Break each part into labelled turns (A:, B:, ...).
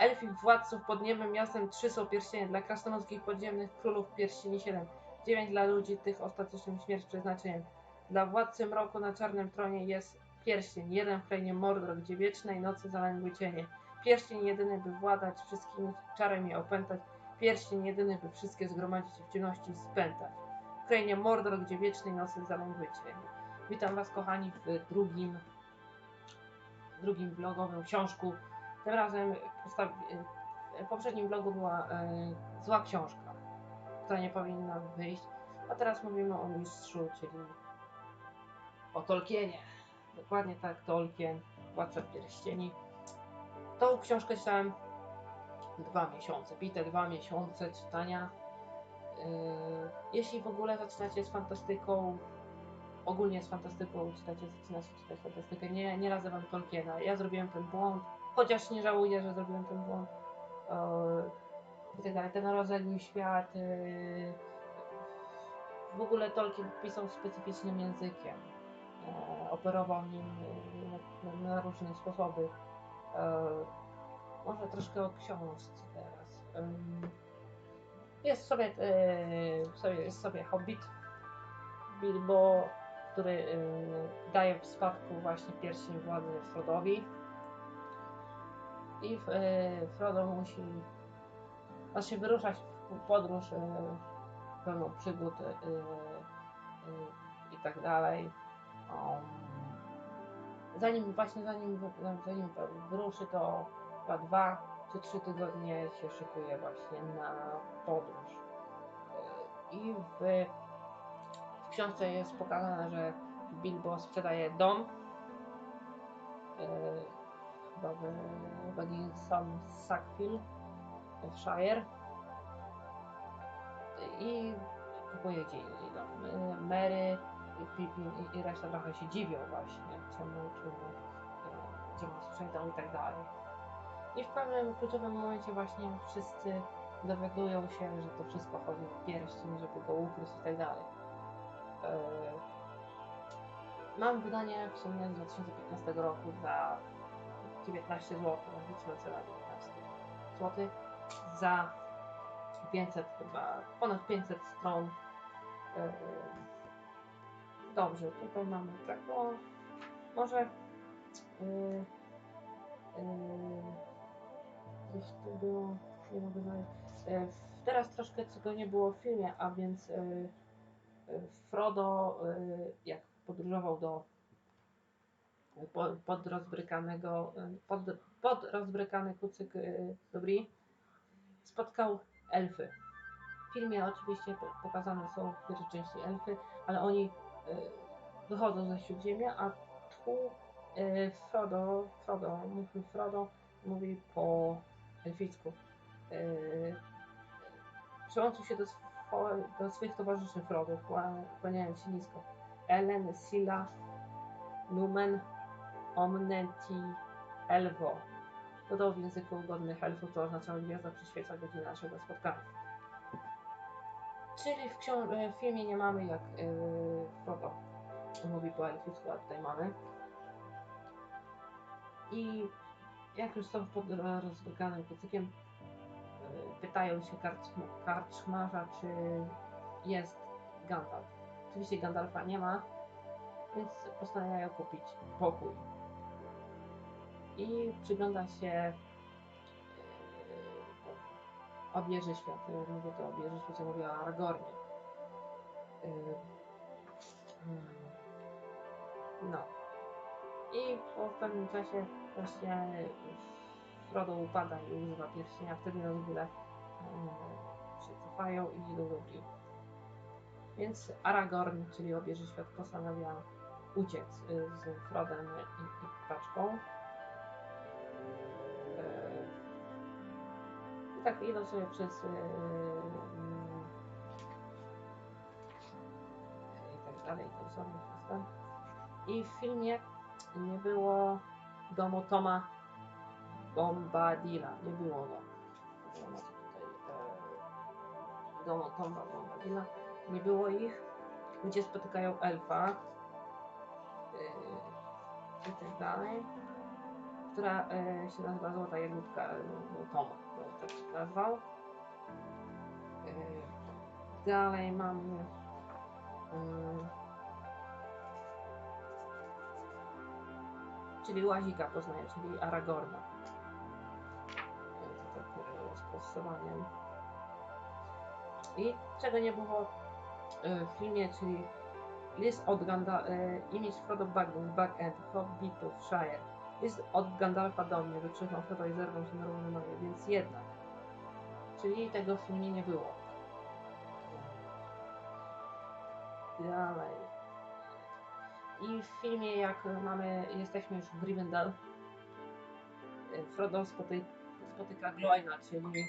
A: Elfich władców pod niebem miastem 3 są pierścienie, dla krasnoludzkich podziemnych królów pierścieni 7. 9 dla ludzi tych ostatecznym śmierć przeznaczeniem. Dla władcy mroku na czarnym tronie jest pierścień, jeden w krainie Mordor, gdzie wiecznej nocy zalęgły cienie. Pierścień jedyny, by władać wszystkimi czarem je opętać. Pierścień jedyny, by wszystkie zgromadzić w ciemności spętać. W krainie Mordor, gdzie wiecznej nocy zalęgły cienie. Witam Was kochani w drugim, drugim vlogowym książku. Tym razem postawi, w poprzednim vlogu była e, zła książka, która nie powinna wyjść. A teraz mówimy o mistrzu, czyli o Tolkienie. Dokładnie tak, Tolkien, Władca Pierścieni. Tą książkę czytałem dwa miesiące, bite dwa miesiące czytania. Yy, jeśli w ogóle zaczynacie z fantastyką, ogólnie z fantastyką czytacie, zaczynacie czytać fantastykę, nie, nie radzę wam Tolkiena. Ja zrobiłem ten błąd, chociaż nie żałuję, że zrobiłem ten błąd. Yy, i tak. Ten rozległy świat. Yy, w ogóle Tolkien pisał specyficznym językiem. E, operował nim e, na, na różne sposoby. E, może troszkę o książce teraz. Jest sobie, e, sobie, jest sobie Hobbit Bilbo, który e, daje w spadku właśnie pierścień władzy Frodowi. I e, Frodo musi właśnie wyruszać w podróż e, pełną przygód e, i tak dalej. Um, zanim właśnie zanim, zanim wyruszy to chyba dwa czy trzy tygodnie się szykuje właśnie na podróż. I w, w książce jest pokazane, że Bilbo sprzedaje dom chyba w Buckingham Sackville w Shire i kupuje gdzie indziej. E, Mary Pippin i, i reszta trochę się dziwią właśnie, czemu, czemu, e, gdzie ma sprzętą i tak dalej. I w pewnym kluczowym momencie właśnie wszyscy dowiadują się, że to wszystko chodzi o pierścień, żeby go ukryć i tak dalej. E, Mam wydanie w sumie z 2015 roku za 19 zł, liczmy cena 19 zł, za 500 chyba, ponad 500 stron. E, Dobrze, tutaj mamy tak, o, może yy, yy, gdzieś tu było, nie mogę znaleźć. Yy, teraz troszkę czego nie było w filmie, a więc yy, yy, Frodo yy, jak podróżował do po, pod rozbrykany kucyk yy, Dobri, spotkał elfy. W filmie oczywiście po- pokazane są w pierwszej części elfy, ale oni y, wychodzą ze śródziemia, a tu y, Frodo, Frodo, mówi Frodo, mówi po elficku. Y, Przyłączył się do, do swoich towarzyszy Frodo, kła- kłaniając się nisko. Ellen, Silla, Lumen, Omnenti, Elvo. Dodał w języku godnych elfów, to oznaczało gwiazda przyświeca godzina naszego spotkania. Czyli w, e, w filmie nie mamy jak yy, Frodo mówi po elficku, a tutaj mamy. I jak już są pod rozbykanym kucykiem, yy, pytają się karcz- karczmarza, czy jest Gandalf. Oczywiście Gandalfa nie ma, więc postanawiają kupić pokój. I przygląda się yy, obieży świat. Mówię to obieży świat, ja mówię o Aragornie. Yy, mm, No. I po pewnym czasie właśnie Frodo upada i używa pierścienia, wtedy na ogóle yy, się cofają i do Bree. Więc Aragorn, czyli obieży świat, postanawia uciec z Frodem i, i paczką. Tak sobie przez. Yy, mm, I tak dalej, to sobie wszystko. I w filmie nie było domu Toma Bombadila. Nie było go. Nie e, domu Toma Bombadila. Nie było ich, gdzie spotykają elfa. Yy, I tak dalej. która e, się nazywa Złota Jagódka, e, no, Tak. E, dalej mamy mm, czyli Łazika poznaję, czyli Aragorna. To tak z postosowaniem. I czego nie było w filmie, czyli list od Gandalfa, image Frodo Baggins, Back End, Hobbitów, Shire. List od Gandalfa do mnie, wykrzyknął Frodo i zerwał się na równe nogi, więc jednak. Czyli tego w filmie nie było. Dalej. I w filmie, jak mamy, jesteśmy już w Rivendell, Frodo spoty, spotyka Gloina, czyli,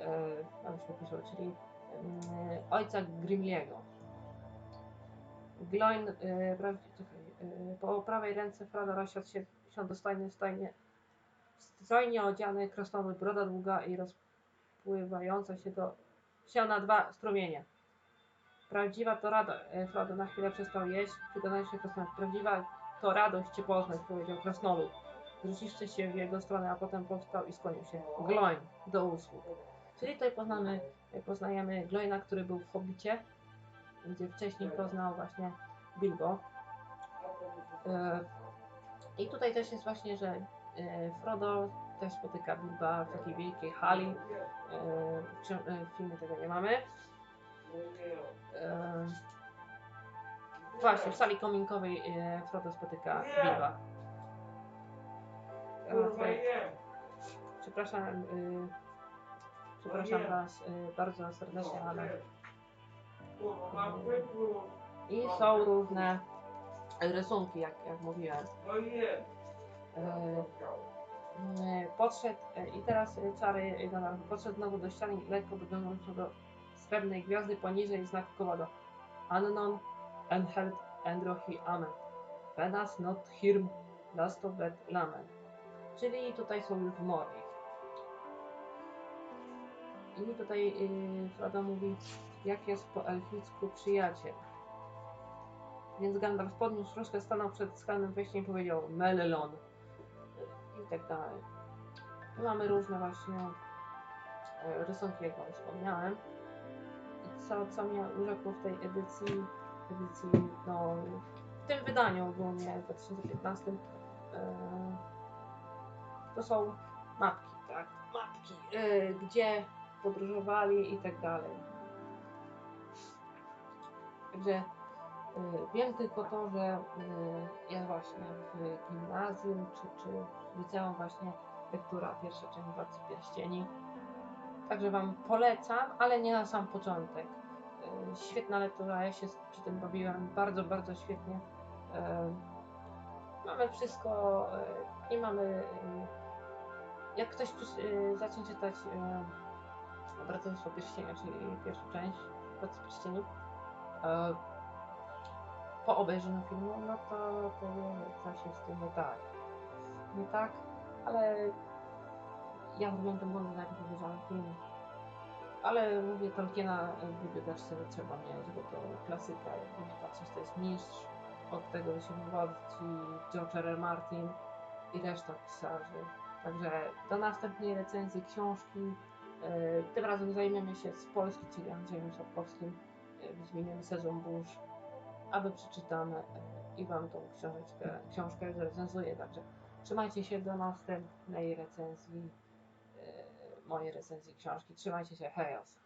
A: e, już napisał, czyli e, ojca Grimliego. Gloin, e, pra- czekaj, e, po prawej ręce Frodo rozsiadł się, siądł dostojnie, stojnie, strojnie odziany, krasnolud, broda długa i rozpływająca się do się na dwa strumienie. Prawdziwa to radość. Frodo na chwilę przestał jeść, przyglądając się krasnolud. Prawdziwa to radość Cię poznać, powiedział krasnolud. Zwróciliście się w jego stronę, a potem powstał i skłonił się. Gloin, do usług. Czyli tutaj poznamy, poznajemy Gloina, który był w Hobbicie, gdzie wcześniej poznał właśnie Bilbo. E, I tutaj też jest właśnie, że e, Frodo też spotyka Bilba w takiej wielkiej hali. E, w filmie tego nie mamy. Właśnie, w sali kominkowej Frodo spotyka Bilba. Przepraszam, przepraszam Was bardzo serdecznie, ale i są różne rysunki, jak, jak mówiłem. E, y, Podszedł e, i teraz czary Donald podszedł znowu do ściany i lekko wyglądał do srebrnej gwiazdy poniżej znak kołodo. Annon, Enheld, Endrohi, Amen. Venas not hirm, lastobet, lamen. Czyli tutaj są już mory. I tutaj Frodo mówi, jak jest po elficku przyjaciel. Więc Gandalf podniósł troszkę, stanął przed skalnym wejściem i powiedział Melelon. I tak dalej. Mamy różne właśnie e, rysunki, jak wam wspomniałem. I co, co mnie urzekło w tej edycji, edycji, no, w tym wydaniu ogólnie, w 2015, e, to są mapki, tak? Mapki, e, gdzie podróżowali i tak dalej. Także wiem tylko to, że y, jest właśnie w gimnazjum czy, czy w liceum właśnie lektura pierwsza część Władcy Pierścieni. Także Wam polecam, ale nie na sam początek. Y, Świetna lektura, ja się przy tym bawiłem bardzo, bardzo świetnie. Y, Mamy wszystko y, i mamy... y, Jak ktoś y, zacznie czytać y, Braterstwo Pierścienia, czyli pierwszą część Władcy Pierścieni, po obejrzeniu filmu, no to powie, że coś jest tym nie tak. Nie tak, ale ja zrobiłem ten błąd, najpierw obejrzałem film. Ale mówię, Tolkiena w bibliotece trzeba mieć, bo to klasyka, jakby nie to jest mistrz. Od tego się wywodzi George R. R. Martin i reszta pisarzy. Także do następnej recenzji książki e, tym razem zajmiemy się z Polski, czyli Andrzejem Sapkowskim, e, Wiedźminem Sezon Burz, aby przeczytamy e, i Wam tą książeczkę, książkę zrecenzuję. Także trzymajcie się do następnej recenzji, e, mojej recenzji książki. Trzymajcie się, hejos!